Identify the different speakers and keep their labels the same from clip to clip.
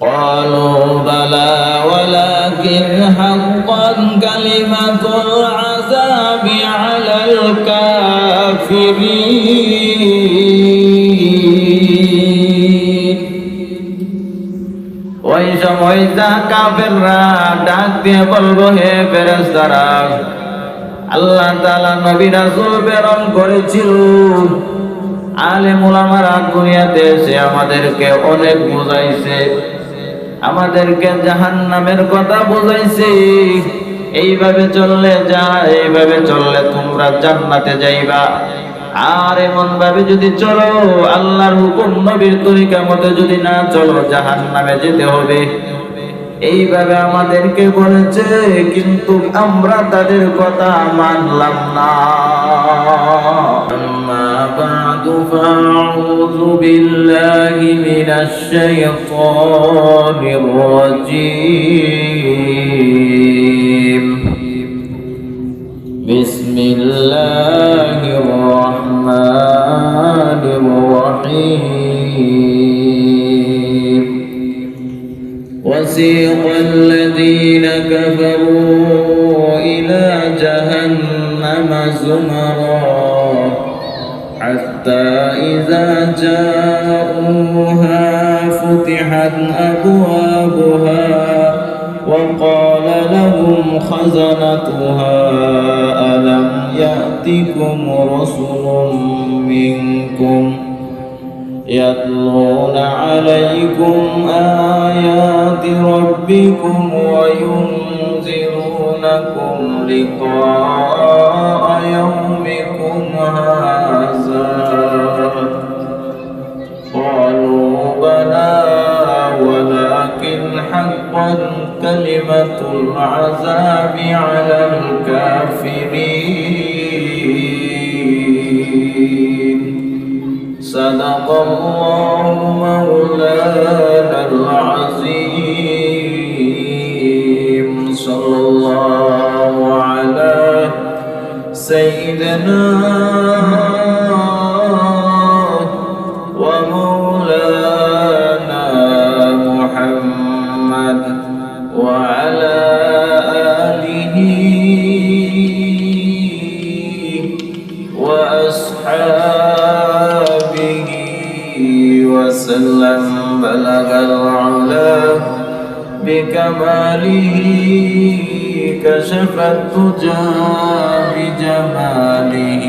Speaker 1: قالوا بلى ولكن حقا كلمة العذاب على الكافرين ওই সময় তা কাফেররা ডাক দিয়ে বলবো হে ফেরেশতারা আল্লাহ তাআলা নবী রাসূল প্রেরণ করেছিল আলেম ওলামারা দুনিয়াতে এসে আমাদেরকে অনেক বুঝাইছে আমাদেরকে জাহান নামের কথা বুঝাইছি। এইভাবে চললে যা, এইভাবে চললে তোমরা জান্নাতে যাইবা। আর এমন ভাবে যদি চলো, আল্লাহর হুকুম নবীর তরিকা মতো যদি না চলো জাহান নামে যেতে হবে। এইভাবে আমাদেরকে বলেছে, কিন্তু আমরা তাদের কথা মানলাম না। بعد فأعوذ بالله من الشيطان الرجيم. بسم الله الرحمن الرحيم. وسيق الذين كفروا إلى جهنم زمرا. حتى إذا جاءوها فتحت أبوابها وقال لهم خزنتها ألم يأتكم رسل منكم يتلون عليكم آيات ربكم وينذرونكم لقاء يومكم هذا. بكماله كشف الدجى بجماله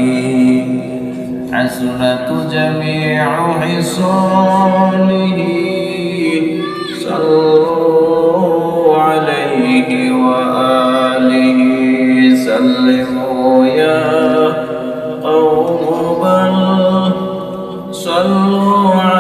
Speaker 1: حسنت جميع حصاله. صلوا عليه وآله. سلموا يا قوم بل صلوا على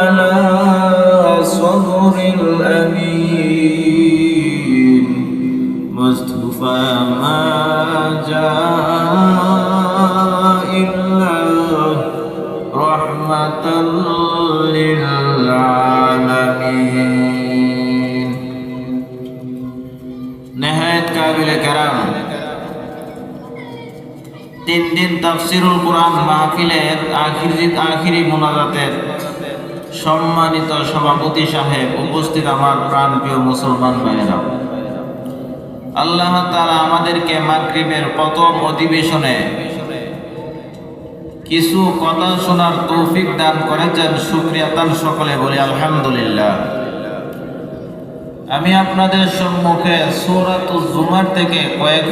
Speaker 1: তাফসিরুল কোরআন মাহফিলের আখির আখিরি মোনাজাতের সম্মানিত সভাপতি সাহেব উপস্থিত আমার প্রাণপ্রিয় মুসলমান ভাইয়েরা। আল্লাহ তাআলা আমাদেরকে মাগরিবের প্রথম অধিবেশনে কিছু কথা শোনার তৌফিক দান করেছেন, শুক্রিয়া তান সকলে বলি আলহামদুলিল্লাহ। আমি আপনাদের সম্মুখে সূরাতুজ জুমার থেকে কয়েক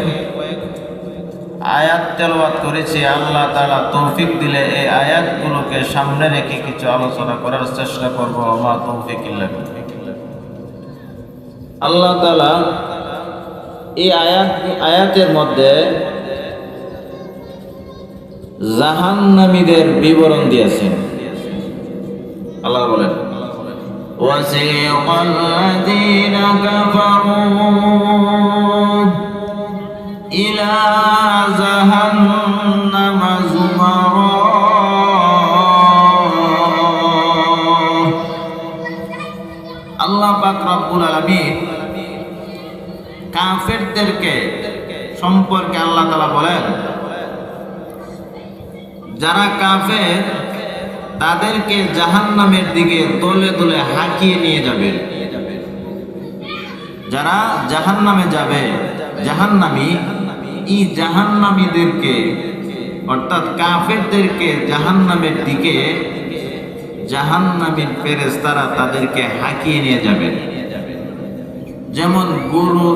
Speaker 1: আয়াত তেলাওয়াত করেছি আল্লাহ তাআলা তৌফিক দিলে এই আয়াতগুলোকে সামনে রেখে কিছু আলোচনা করার চেষ্টা করব মা তৌফিক ইল্লা বিল্লাহ। আল্লাহ তাআলা এই আয়াত আয়াতের মধ্যে জাহান্নামীদের বিবরণ দিয়েছেন আল্লাহ বলেন وسيق الذين كفروا جهنم زمرا আল্লাহ পাক রব্বুল আলামিন কাফেরদেরকে সম্পর্কে আল্লাহ তাআলা বলেন যারা কাফের তাদেরকে জাহান্নামের দিকে দলে দলে হাঁকিয়ে নিয়ে যাবে যারা জাহান নামে যাবে জাহান্নামী এই জাহান্নামীদেরকে, অর্থাৎ কাফেরদেরকে জাহান্নামের দিকে, জাহান্নামের ফেরেশতারা তাদেরকে হাঁকিয়ে নিয়ে যাবেন। যেমন গরু,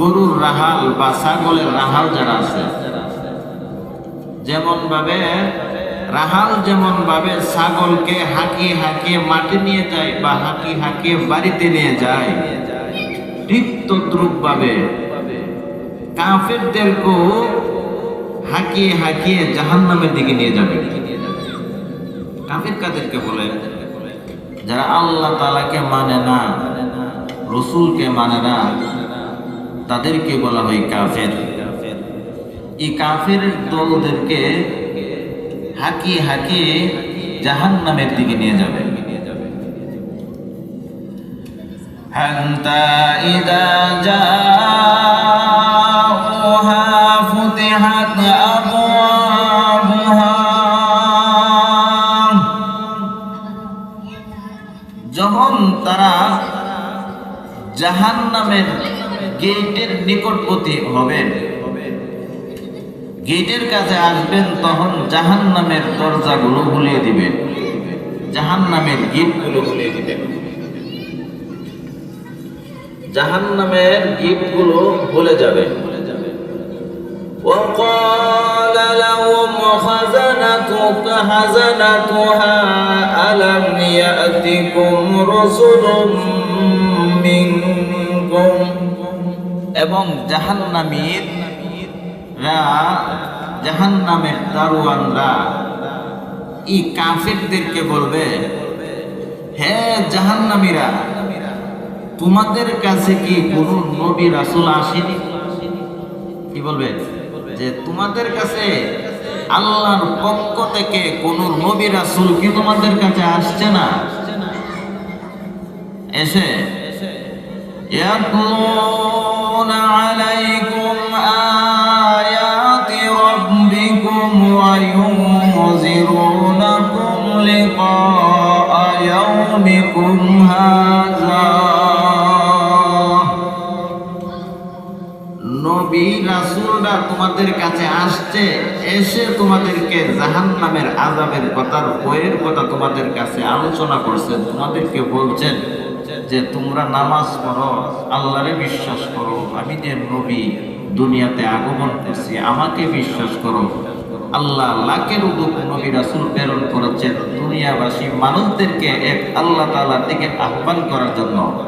Speaker 1: গরুর রাহাল বা ছাগলের রাহাল যারা আছে যেমন ভাবে রাহাল যেমন ভাবে ছাগলকে হাঁকিয়ে হাঁকিয়ে মাটি নিয়ে যায় বা হাঁকি হাঁকিয়ে বাড়িতে নিয়ে যায়, ঠিক তদ্রুপ ভাবে দিকে নিয়ে যাবে। কাফের কাদেরকে বলে, যারা আল্লাহ তালাকে মানে না, রসুলকে মানে না, তাদেরকে বলা হয় কাফের। এই কাফের দলদেরকে হাকিয়ে হাকিয়ে জাহান নামের দিকে নিয়ে যাবে। হ্যাঁ ইদা যা জাহান নামের গেটের নিকটবর্তী হবেন গেটের কাছে আসবেন তখন জাহান নামের দরজাগুলো খুলিয়ে দিবেন জাহান নামের গেটগুলো খুলিয়ে দিবেন জাহান নামের গেটগুলো খুলে যাবে وقال لهم خزنتك خزنتها ألم يأتكم رسل منكم এবং জাহান্নামীর রা, জাহান্নামের দারোয়ানরা। ই কাফেরদেরকে বলবে, হে জাহান্নামীরা, তোমাদের কাছে কি কোন নবী রাসুল আসেনি? কি বলবে? যে তোমাদের কাছে আল্লাহর পক্ষ থেকে কোন নবী রাসুল কি তোমাদের কাছে আসছে না? এসে يتلون عليكم آيات ربكم وينذرونكم لقاء يومكم هذا নবী রাসূলরা তোমাদের কাছে আসছে এসে তোমাদেরকে জাহান্নামের আযাবের কথার ভয়ের কথা তোমাদের কাছে আলোচনা করছেন তোমাদেরকে বলছেন যে, তোমরা নামাজ পড়ো, আল্লাহরে বিশ্বাস করো। আমি যে নবী, দুনিয়াতে আগমন করছি, আমাকে বিশ্বাস করো। আল্লাহ লাখের উদুক নবী রাসূল প্রেরণ করেছেন দুনিয়াবাসী মানুষদেরকে এক আল্লাহ তাআলার দিকে আহ্বান করার জন্য।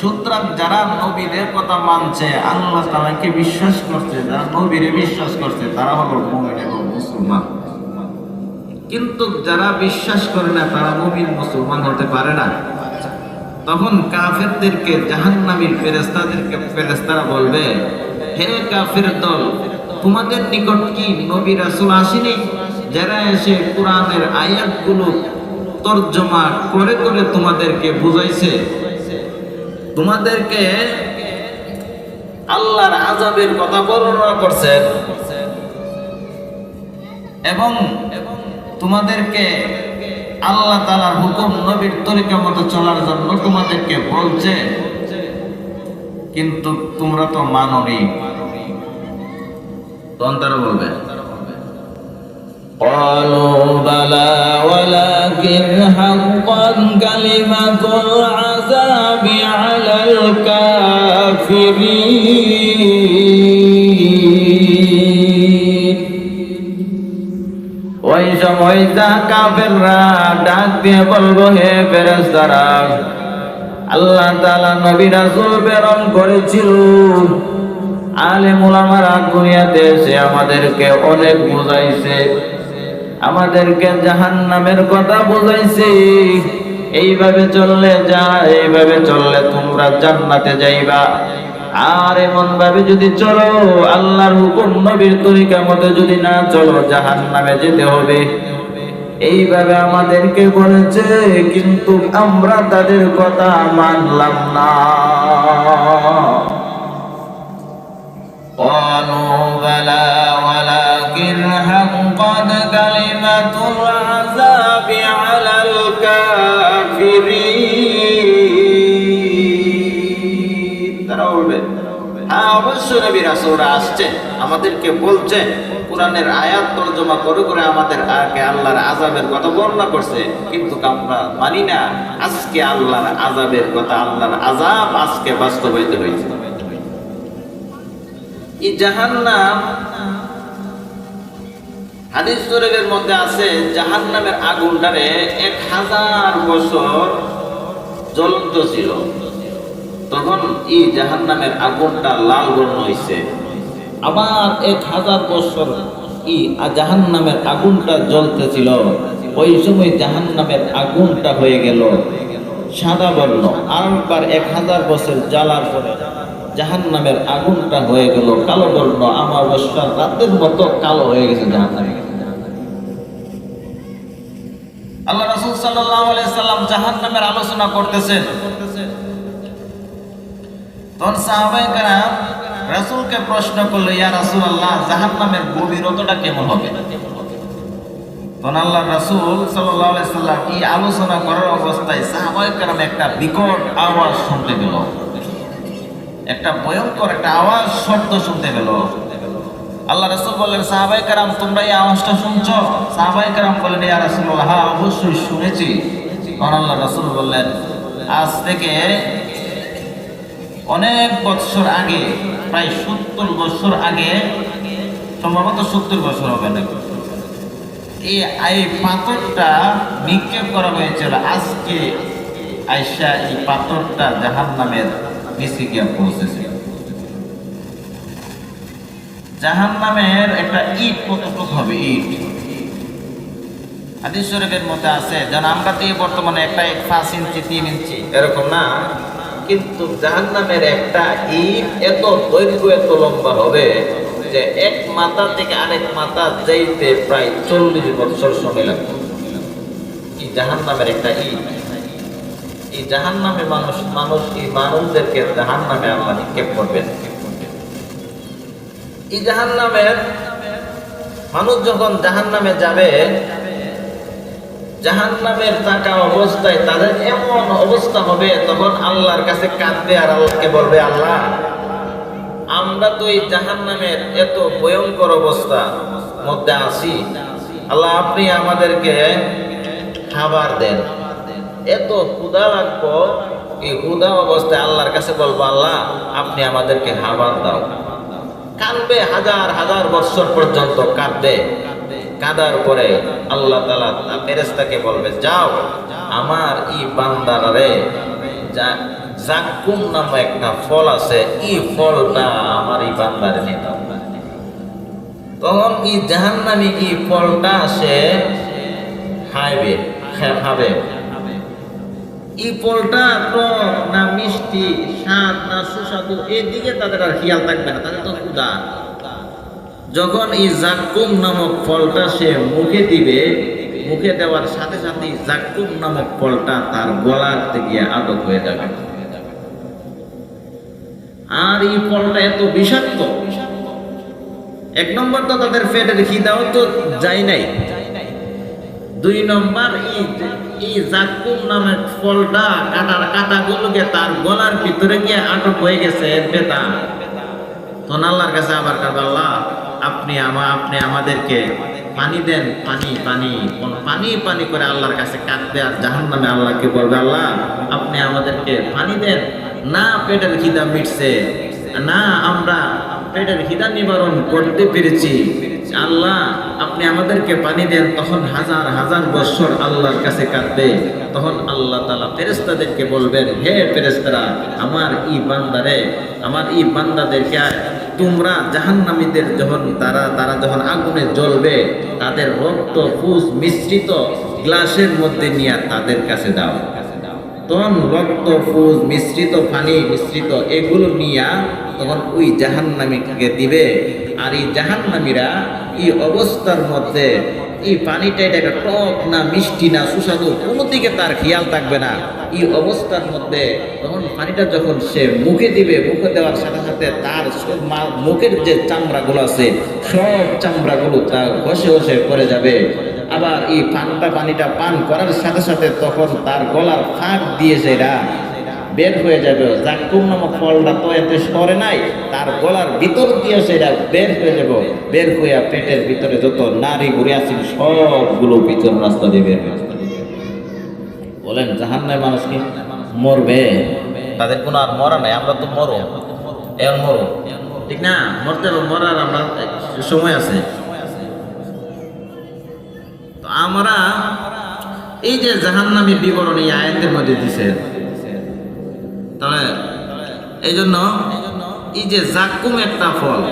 Speaker 1: সুতরাং যারা নবীদের কথা মানছে, আল্লাহ তালাকে বিশ্বাস করছে, যারা নবীরে বিশ্বাস করছে, তারা হলো মুমিন এবং মুসলমান। কিন্তু যারা বিশ্বাস করে না, তারা মুমিন, মুসলমান হতে পারে না। তখন কাফেরদেরকে জাহান্নামীর ফেরেস্তাদেরকে ফেরেস্তারা বলবে, হে কাফের দল, তোমাদের নিকট কি নবী রাসূল আসেনি যারা এসে কোরআনের আয়াতগুলো তর্জমা করে করে তোমাদেরকে বুঝাইছে? তোমাদেরকে আল্লাহর আজাবের কথা বর্ণনা করছেন এবং তোমাদেরকে আল্লাহ তালার হুকুম নবীর তরিকা মতো চলার জন্য তোমাদেরকে বলছে কিন্তু তোমরা তো মাননি তখন তারা বলবে قالوا بلى ولكن حقا كلمة العذاب على الكافرين সময় তা কাফেররা ডাক দিয়ে বলব, হে আল্লাহ নবী প্রেরণ করেছিল। দুনিয়াতে এসে আমাদেরকে অনেক বুঝাইছে, আমাদেরকে জাহান্নামের কথা বুঝাইছে। এইভাবে চললে যা, এইভাবে চললে তোমরা জান্নাতে যাইবা। আর এমন ভাবে যদি চলো আল্লাহর হুকুম নবীর তরিকা মতো যদি না চলো জাহান্নামে যেতে হবে এইভাবে আমাদেরকে বলেছে কিন্তু আমরা তাদের কথা মানলাম না قالوا بلى ولكن حقت كلمة العذاب على الكافرين অবশ্যই নবী রাসূলরা আসছে আমাদেরকে বলছে কোরআনের আয়াত তর্জমা করে করে আমাদের আগে আল্লাহর আজাবের কথা বর্ণনা করছে। কিন্তু আমরা মানি না, আজকে আল্লাহর আজাবের কথা, আল্লাহর আজাব আজকে বাস্তবায়িত হয়েছে। এই জাহান্নাম, হাদিস শরীফের মধ্যে আছে, জাহান্নামের আগুনটারে এক হাজার বছর জ্বলন্ত ছিল। তখন এই জাহান্নামের আগুনটা লাল বর্ণ হয়েছে আবার এক হাজার বছর এই জাহান্নামের আগুনটা জ্বলতেছিল। ওই সময় জাহান্নামের আগুনটা হয়ে গেল সাদা বর্ণ। আরেকবার এক হাজার বছর জ্বালার পরে জাহান্নামের আগুনটা হয়ে গেল কালো বর্ণ। আমাবস্যার রাতের মতো কালো হয়ে গেছে জাহান্নামে। আল্লাহ রাসূল সাল্লাল্লাহু আলাইহি সাল্লাম জাহান্নামের আলোচনা করতেছেন। তখন সাহাবায়ে কেরাম রাসূলকে প্রশ্ন করল, ইয়া রাসূলুল্লাহ, জাহান্নামের গভীরতাটা কেমন হবে? তখন আল্লাহ রাসূল সাল্লাম এই আলোচনা করার অবস্থায় সাহাবায়ে কেরাম একটা বিকট আওয়াজ শুনতে পেল। একটা ভয়ঙ্কর একটা আওয়াজ শব্দ শুনতে পেল। আল্লাহ রাসূল বললেন সাহাবাই কারাম তোমরা এই আওয়াজটা শুনছো? সাহাবাই কারাম বললেন, ইয়া রাসূলুল্লাহ হ্যাঁ অবশ্যই শুনেছি। তখন আল্লাহ রাসূল বললেন, আজ থেকে অনেক বছর আগে, প্রায় সত্তর বছর আগে, সম্ভবত সত্তর বছর হবে না। এই পাথরটা নিক্ষেপ করা হয়েছিল আজকে আইসা এই পাথরটা জাহান নামের নিচে গিয়ে পৌঁছেছে। জাহান নামের একটা ইট, কতটুক হবে ইট? হাদিস শরীফের মধ্যে আছে, যেন আমরা দিয়ে বর্তমানে একটা এক পাঁচ ইঞ্চি, তিন ইঞ্চি, এরকম না? কিন্তু জাহান নামের একটা ইট এত দৈর্ঘ্য, এত লম্বা হবে যে এক মাথা থেকে আরেক মাথা যাইতে প্রায় চল্লিশ বছর সময় লাগবে। এই জাহান নামের একটা ইট এই জাহান নামে মানুষ মানুষ, এই মানুষদেরকে জাহান নামে আল্লাহ নিক্ষেপ করবেন। এই জাহান নামের মানুষ যখন জাহান নামে যাবে জাহান নামের থাকা অবস্থায় তাদের এমন অবস্থা হবে তখন আল্লাহর কাছে কাঁদবে আর আল্লাহকে বলবে, আল্লাহ, আমরা তো এই জাহান নামের এত ভয়ঙ্কর অবস্থা মধ্যে আছি। আল্লাহ, আপনি আমাদেরকে খাবার দেন। এত ক্ষুদা লাগবো, এই ক্ষুদা অবস্থায় আল্লাহর কাছে বলব, আল্লাহ, আপনি আমাদেরকে খাবার দাও। কাঁদবে হাজার হাজার বছর পর্যন্ত কাঁদবে। কাঁদার পরে আল্লাহ তালা ফেরেস্তাকে বলবে, যাও, আমার ই বান্দারে জাকুম নামে একটা ফল আছে, ই ফলটা আমার এই বান্দারে নিয়ে দাও। তখন ই ই ফলটা সে খাইবে খাবে। এই ফলটা না মিষ্টি, স্বাদ, না সুস্বাদু, এদিকে তাদের আর খেয়াল থাকবে না, তাদের তো যখন এই জাক্কুম নামক ফলটা সে মুখে দিবে, মুখে দেওয়ার সাথে সাথে জাক্কুম নামক ফলটা তার গলার থেকে আটক হয়ে যাবে। আর এই ফলটা এত বিষাক্ত। এক নম্বর তো তাদের পেটের খিদাও তো যায় নাই। দুই নম্বর এই জাকুম নামের ফলটা কাটার কাটাগুলোকে তার গলার ভিতরে গিয়ে আটক হয়ে গেছে বেতা তখন আল্লাহর কাছে আবার কাজ আল্লাহ আপনি আমা, আপনি আমাদেরকে পানি দেন, পানি পানি, কোন পানি পানি করে আল্লাহর কাছে কাঁদবে আর জাহান নামে আল্লাহকে বলবে, আল্লাহ আপনি আমাদেরকে পানি দেন। না, পেটের খিদা মিটছে। না, আমরা পেটের খিদা নিবারণ করতে পেরেছি। আল্লাহ আপনি আমাদেরকে পানি দেন, তখন হাজার হাজার বছর আল্লাহর কাছে কাঁদবে তখন আল্লাহ তালা ফেরেস্তাদেরকে বলবেন, হে ফেরেস্তারা আমার ই বান্দারে, আমার ই বান্দাদেরকে তোমরা জাহান্নামীদের যখন তারা তারা যখন আগুনে জ্বলবে, তাদের রক্ত, ফুস মিশ্রিত গ্লাসের মধ্যে নিয়ে তাদের কাছে দাও। তখন রক্ত, ফুস মিশ্রিত, পানি মিশ্রিত এগুলো নিয়ে তখন ওই জাহান্নামীকে দিবে। আর এই জাহান্নামীরা এই অবস্থার মধ্যে এই পানিটা এটা টক না মিষ্টি না সুস্বাদু, কোনো দিকে তার খেয়াল থাকবে না। এই অবস্থার মধ্যে তখন পানিটা যখন সে মুখে দিবে, মুখে দেওয়ার সাথে সাথে তার মুখের যে চামড়াগুলো আছে, সব চামড়াগুলো তার ঘষে ঘষে পড়ে যাবে। আবার এই পানটা, পানিটা পান করার সাথে সাথে তখন তার গলার ফাঁক দিয়ে সেটা বের হয়ে যাবে। জাকুম নামক ফলটা তো এতে সরে নাই, তার গলার ভিতর দিয়ে সেটা বের হয়ে যাব। বের হয়ে পেটের ভিতরে যত নারী ঘুরে আছে, সবগুলো ভিতর রাস্তা দিয়ে বের হয়ে। বলেন জাহান্নায় মানুষ কি মরবে? তাদের কোনো আর মরা নাই, আমরা তো মরো এখন মরো ঠিক না? মরতে মরার আমরা সময় আছে। তো আমরা এই যে জাহান্নামী বিবরণ এই মধ্যে দিছে এই জন্য এই যে জাক্কুম একটা ফল,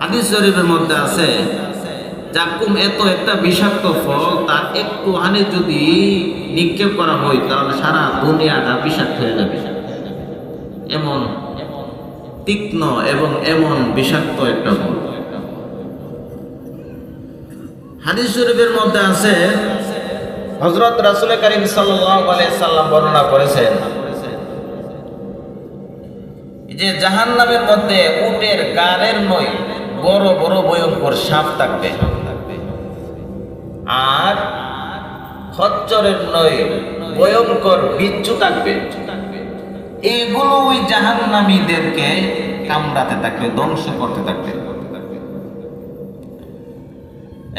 Speaker 1: হাদিস শরীফের মধ্যে আছে, জাক্কুম এত একটা বিষাক্ত ফল তার একটু হানি যদি নিক্ষেপ করা হয়, তাহলে সারা দুনিয়াটা বিষাক্ত হয়ে যাবে। এমন তীক্ষ্ণ এবং এমন বিষাক্ত একটা ফল। হাদিস শরীফের মধ্যে আছে হজরত রাসুল করিম সাল্লাম বর্ণনা করেছেন যে জাহান নামের মধ্যে উটের গাড়ের নই, বড় বড় ভয়ঙ্কর সাপ থাকবে। আর খচ্চরের নই, ভয়ঙ্কর বিচ্ছু থাকবে। এগুলো ওই জাহান নামীদেরকে কামড়াতে থাকবে, ধ্বংস করতে থাকবে।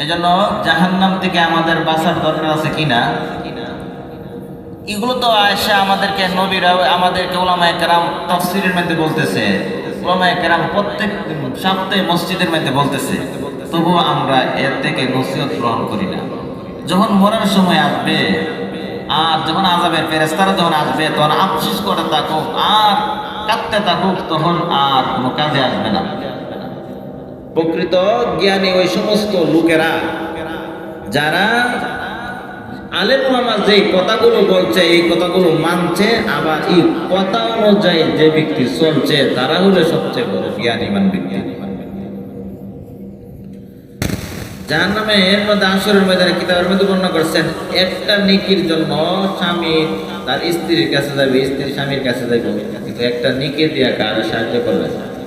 Speaker 1: এজন্য জাহান্নাম থেকে আমাদের বাঁচার দরকার আছে কিনা? এগুলো তো আসে আমাদেরকে, নবীরা আমাদেরকে ওলামায় কেরাম তফসিরের মধ্যে বলতেছে। ওলামায় কেরাম প্রত্যেক সপ্তাহে মসজিদের মধ্যে বলতেছে। তবুও আমরা এর থেকে নসিহত গ্রহণ করি না। যখন মরার সময় আসবে, আর যখন আজাবের ফেরেস্তারা যখন আসবে, তখন আফসোস করে থাকুক, আর কাঁদতে থাকুক, তখন আর কোনো কাজে আসবে না। প্রকৃত জ্ঞানী ওই সমস্ত লোকেরা, যারা যে কথাগুলো বলছে, এই কথাগুলো মানছে, আবার এই কথা অনুযায়ী যে ব্যক্তি চলছে, তারা সবচেয়ে বড় যার নামে এর মধ্যে আসরের ময়দানে কিতাবের মধ্যে বর্ণনা করছেন, একটা নিকির জন্য স্বামী তার স্ত্রীর কাছে যাবে স্ত্রী স্বামীর কাছে যাবে কিন্তু একটা নিকি দিয়া কারও সাহায্য করবে? না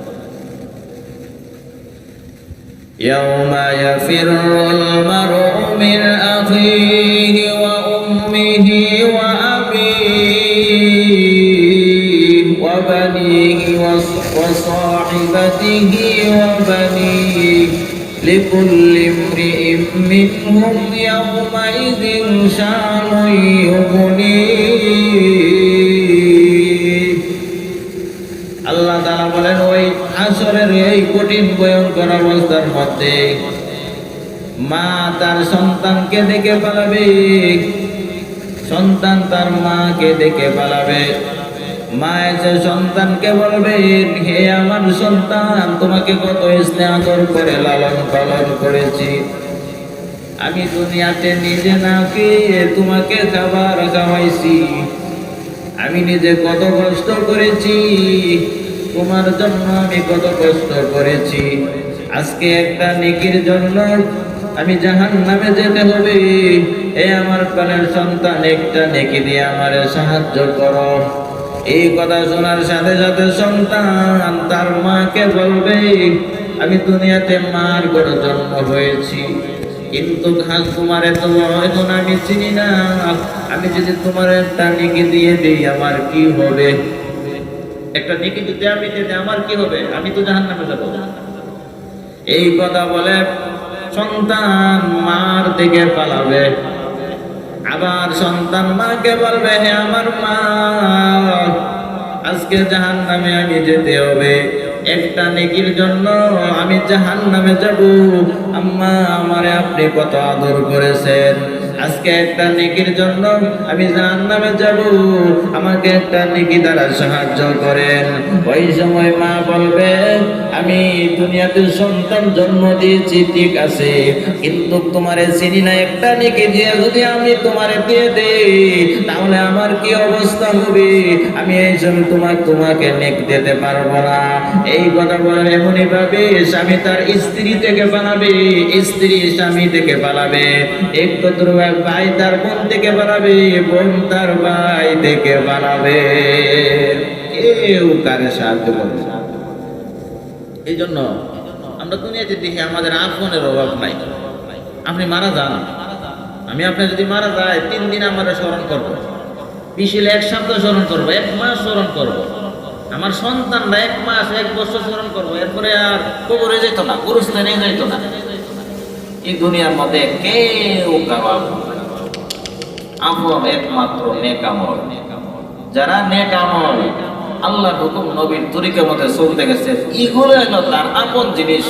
Speaker 1: يوم يفر المرء من أخيه وأمه وأبيه وبنيه وص- وصاحبته وبنيه لكل امرئ منهم يومئذ شأن يغنيه ওই আসরের এই কঠিন ভয়ঙ্কর অবস্থার মধ্যে মা তার সন্তানকে দেখে পালাবে। সন্তান তার মাকে দেখে পালাবে। মা এসে সন্তানকে বলবে, হে আমার সন্তান, তোমাকে কত স্নেহাদর করে লালন পালন করেছি। আমি দুনিয়াতে নিজে না খেয়ে তোমাকে খাবার খাওয়াইছি। আমি নিজে কত কষ্ট করেছি। তোমার জন্য আমি কত কষ্ট করেছি। আজকে একটা নেকির জন্য আমি জাহান নামে যেতে হবে। এ আমার প্রাণের সন্তান, একটা নেকি দিয়ে আমার সাহায্য করো। এই কথা শোনার সাথে সাথে সন্তান তার মাকে বলবে, আমি দুনিয়াতে মার করে জন্ম হয়েছি। কিন্তু ঘাস তোমার এত এখন আমি চিনি না। আমি যদি তোমার একটা নেকি দিয়ে দিই, আমার কি হবে? একটা নেকি যদি আমি দিই আমার কি হবে? আমি তো জাহান নামে যাব। এই কথা বলে সন্তান মার দিকে পালাবে। আবার সন্তান মাকে বলবে, হে আমার মা, আজকে জাহান নামে আমি যেতে হবে। একটা নেকির জন্য আমি জাহান নামে যাব। আম্মা আমারে আপনি কত আদর করেছেন। আজকে একটা নেকির জন্য আমি জাহান নামে যাব। আমাকে একটা নেকি দ্বারা সাহায্য করেন। ওই সময় মা বলবে, আমি দুনিয়াতে সন্তান জন্ম দিয়েছি, ঠিক আছে। কিন্তু তোমারে চিনি না, একটা নেকি দিয়ে যদি আমি তোমারে দিয়ে দেই, তাহলে আমার কি অবস্থা হবে? আমি এই জন্য তোমার তোমাকে নেক দিতে পারব না। এই কথা বলে এমনই ভাবে স্বামী তার স্ত্রী থেকে পালাবে। স্ত্রী স্বামী থেকে পালাবে। একত্র ভাই তার বোন থেকে পালাবে বোন তার ভাই থেকে পালাবে কেউ কারে সাহায্য করবে এই জন্য আমরা দুনিয়াতে দেখি আমাদের আফনের অভাব নাই। আপনি মারা যান। আমি আপনি যদি মারা যায় তিন দিন আমরা স্মরণ করব।
Speaker 2: বিশিল এক সপ্তাহ স্মরণ করব, এক মাস স্মরণ করব। আমার সন্তানরা এক মাস, এক বছর স্মরণ করব। এরপরে আর
Speaker 1: কবরে যেত না, গুরুস্থানে যেত না। এই দুনিয়ার মধ্যে কেউ কারও। আপন একমাত্র নেকামল যারা নেকামল আল্লাহ হুকুম নবীর তরিকার মধ্যে চলতে গেছে, এগুলো হলো তার আপন জিনিস